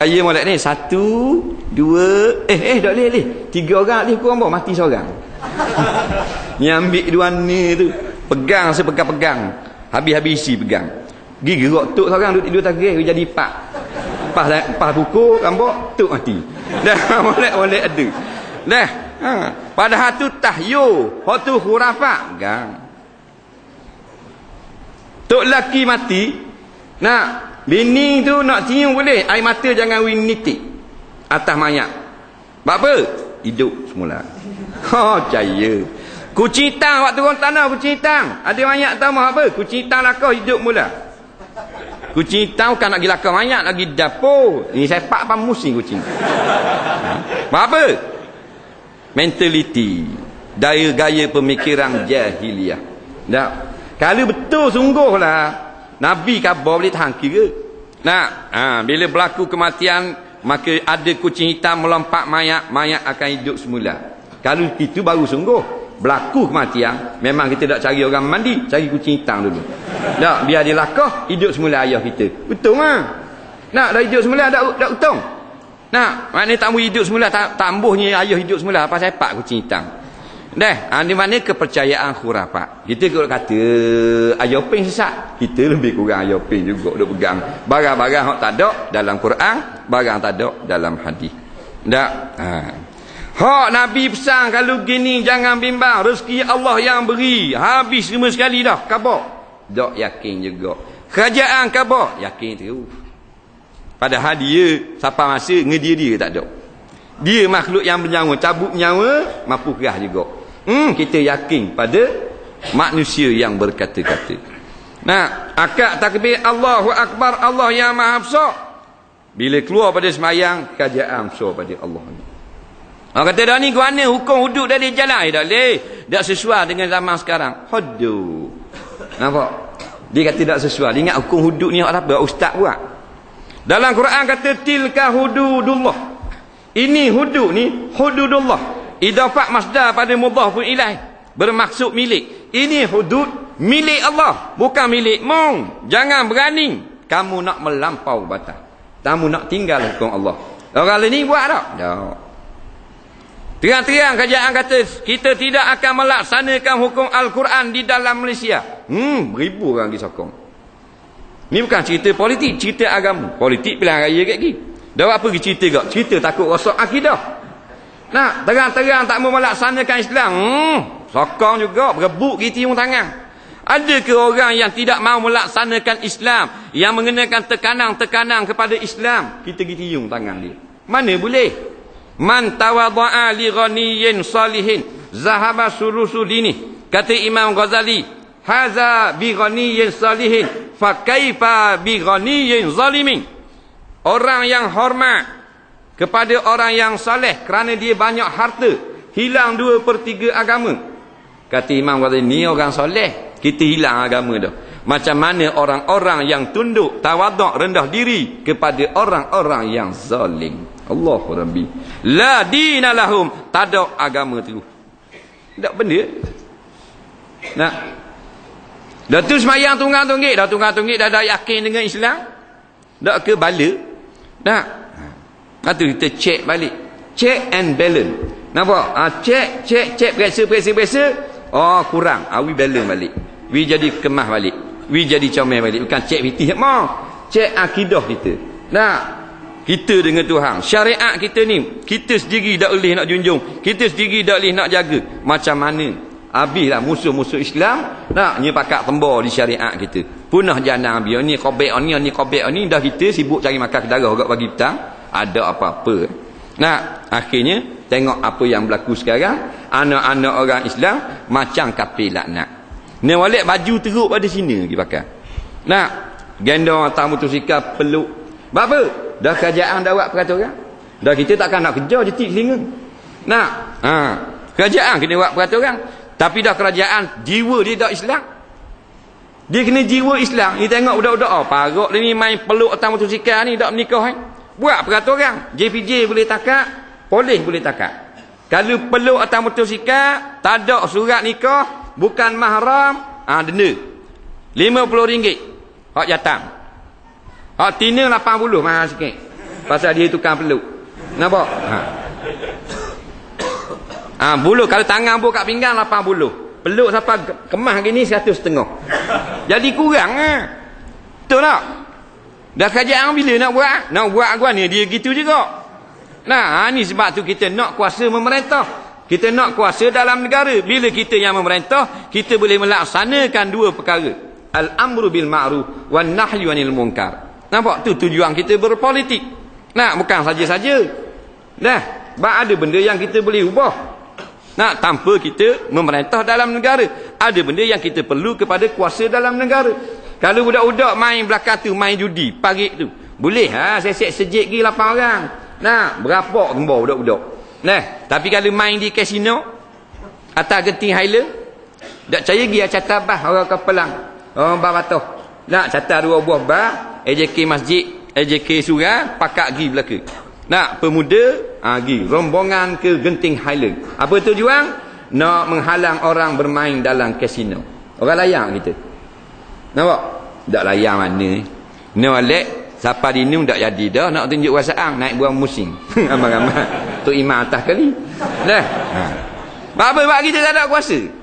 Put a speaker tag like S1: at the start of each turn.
S1: Saya molek ni satu, dua, eh eh tak boleh boleh. Tiga orang ni kurang bawa mati seorang. ni ambil dua ni tu. Pegang saya pegang-pegang. Habis-habis isi pegang. Gigi gerak tuk seorang duduk tidur tak jadi empat. Pas pas buku rambut tuk mati. Dah molek-molek ada. Dah. Ha. Padahal tu tahyu, hak tu khurafat. Gang. Tok laki mati. Nak Bini tu nak cium boleh. Air mata jangan win nitik. Atas mayat. Sebab apa? Hidup semula. Ha, caya. Kucing tang waktu orang tanah kucing tang. Ada mayat tahu apa? Kucing tang lakau hidup mula. Kucing tang bukan nak pergi lakau mayat. Lagi dapur. Ini saya pak pamus ni kucing. Ha? Apa? Mentality. Daya gaya pemikiran jahiliah. Tak? Kalau betul sungguhlah Nabi khabar boleh tahan kira. Nah, ha, bila berlaku kematian, maka ada kucing hitam melompat mayat, mayat akan hidup semula. Kalau itu baru sungguh. Berlaku kematian, memang kita tak cari orang mandi, cari kucing hitam dulu. Tak, biar dia lakah, hidup semula ayah kita. Betul ah. Nak dah hidup semula, dak dak untung. Nak, maknanya tak hidup semula, tambuhnya ayah hidup semula, apa saya pak kucing hitam. Dah, ha, di mana kepercayaan khurafat. Kita kalau kata ayoping sesat, kita lebih kurang ayoping juga duk pegang barang-barang hak tak ada dalam Quran, barang tak ada dalam hadis. Dak. Ha. Hak Nabi pesan kalau gini jangan bimbang, rezeki Allah yang beri, habis semua sekali dah, khabar. Dak yakin juga. Kerajaan khabar, yakin terus. Padahal dia siapa masa ngedia dia tak ada. Dia makhluk yang bernyawa, cabut nyawa, mampu kerah juga. Hmm, kita yakin pada manusia yang berkata-kata. Nah, akad takbir Allahu Akbar Allah yang Maha Besar. Bila keluar pada semayang, kajaan besar pada Allah. Orang kata dah ni guana hukum hudud dari jalan. Eh, tak boleh. Tak sesuai dengan zaman sekarang. Hudud. Nampak? Dia kata tak sesuai. Dia ingat hukum hudud ni apa? Ustaz buat. Dalam Quran kata tilka hududullah. Ini hudud ni hududullah. Idafat masdar pada mudhaf pun ilaih. Bermaksud milik. Ini hudud milik Allah. Bukan milik mong. Jangan berani. Kamu nak melampau batas. Kamu nak tinggal hukum Allah. Orang lain ni buat tak? Tak. Terang-terang kerajaan kata kita tidak akan melaksanakan hukum Al-Quran di dalam Malaysia. Hmm, beribu orang disokong. Ni bukan cerita politik, cerita agama. Politik pilihan raya kat gini. Dah apa pergi cerita gak? Cerita takut rosak akidah. Nak terang-terang tak mau melaksanakan Islam. Hmm, sokong juga berebut gitu yang tangan. Ada ke orang yang tidak mau melaksanakan Islam yang mengenakan tekanan-tekanan kepada Islam? Kita gitu yang tangan dia. Mana boleh? Man tawadha'a li ghaniyyin salihin zahaba sulusu dini. Kata Imam Ghazali, haza bi ghaniyyin salihin fa kaifa bi ghaniyyin zalimin. Orang yang hormat kepada orang yang saleh kerana dia banyak harta hilang dua per tiga agama. Kata Imam kata ni orang soleh kita hilang agama dah. Macam mana orang-orang yang tunduk tawaduk rendah diri kepada orang-orang yang zalim? Allah Rabbi. La dinalahum tak ada agama tu. Tak benda. Nak? Dah tu semayang tunggang-tunggik dah tunggang-tunggik dah dah yakin dengan Islam. Tak ke bala? Tak Lepas kita check balik. Check and balance. Nampak? Ha, check, check, check. Periksa, periksa, periksa. Oh, kurang. Ha, we balance balik. We jadi kemah balik. We jadi comel balik. Bukan check fitih. Mau. Check akidah kita. Nah, kita dengan Tuhan. Syariat kita ni. Kita sendiri tak boleh nak junjung. Kita sendiri tak boleh nak jaga. Macam mana? Habislah musuh-musuh Islam nak nyepakat tembor di syariat kita. Punah jangan ambil ni kobek ni ni kobek ni dah kita sibuk cari makan kedara agak bagi petang ada apa-apa. Nah akhirnya tengok apa yang berlaku sekarang. Anak-anak orang Islam macam kafir laknat. Ni walik baju teruk pada sini lagi pakai. Nah gendong atas motosikal peluk. Sebab apa dah kerajaan dah buat peraturan dah kita takkan nak kerja jetik telinga nah ha. kerajaan kena buat peraturan tapi dah kerajaan jiwa dia tak Islam. Dia kena jiwa Islam. Ni tengok budak-budak oh, parok ni main peluk atas motosikal ni tak menikah eh? Buat peraturan JPJ boleh takak polis boleh takak kalau peluk atas motosikal tak ada surat nikah bukan mahram ah ha, denda RM50 hak jatang hak tina 80 mahal sikit Pasal dia tukang peluk. Nampak? Ha. Ha, buluh kalau tangan pun kat pinggang 80. Peluk sampai kemah gini 100 setengah. Jadi kurang ah. Ha. Betul tak? Dah kerajaan bila nak buat? Nak buat gua ni dia gitu juga. Nah, ha, ni sebab tu kita nak kuasa memerintah. Kita nak kuasa dalam negara. Bila kita yang memerintah, kita boleh melaksanakan dua perkara. Al-amru bil ma'ruf wan nahyu anil munkar. Nampak tu tujuan kita berpolitik. Nah, bukan saja-saja. Nah, sebab ada benda yang kita boleh ubah. Nah, tanpa kita memerintah dalam negara. Ada benda yang kita perlu kepada kuasa dalam negara. Kalau budak-budak main belakang tu, main judi, pagi tu. Boleh ha, saya set sejik lagi 8 orang. Nah, berapa gembor budak-budak. Nah, tapi kalau main di kasino atas genting Highland, tak percaya dia catat bah orang kapelang. Orang barato. Nak catat dua buah bah, AJK masjid, AJK surah, pakak gi belaka. Nak pemuda, ha, gi rombongan ke genting Highland. Apa tujuan? Nak menghalang orang bermain dalam kasino. Orang layak kita. Nampak? Tak layak mana. No lek Siapa dinung tak jadi dah nak tunjuk wasa'ang naik buang musim. Amal-amal. Tok imam atas kali. Dah. Ha. Apa sebab kita tak ada kuasa?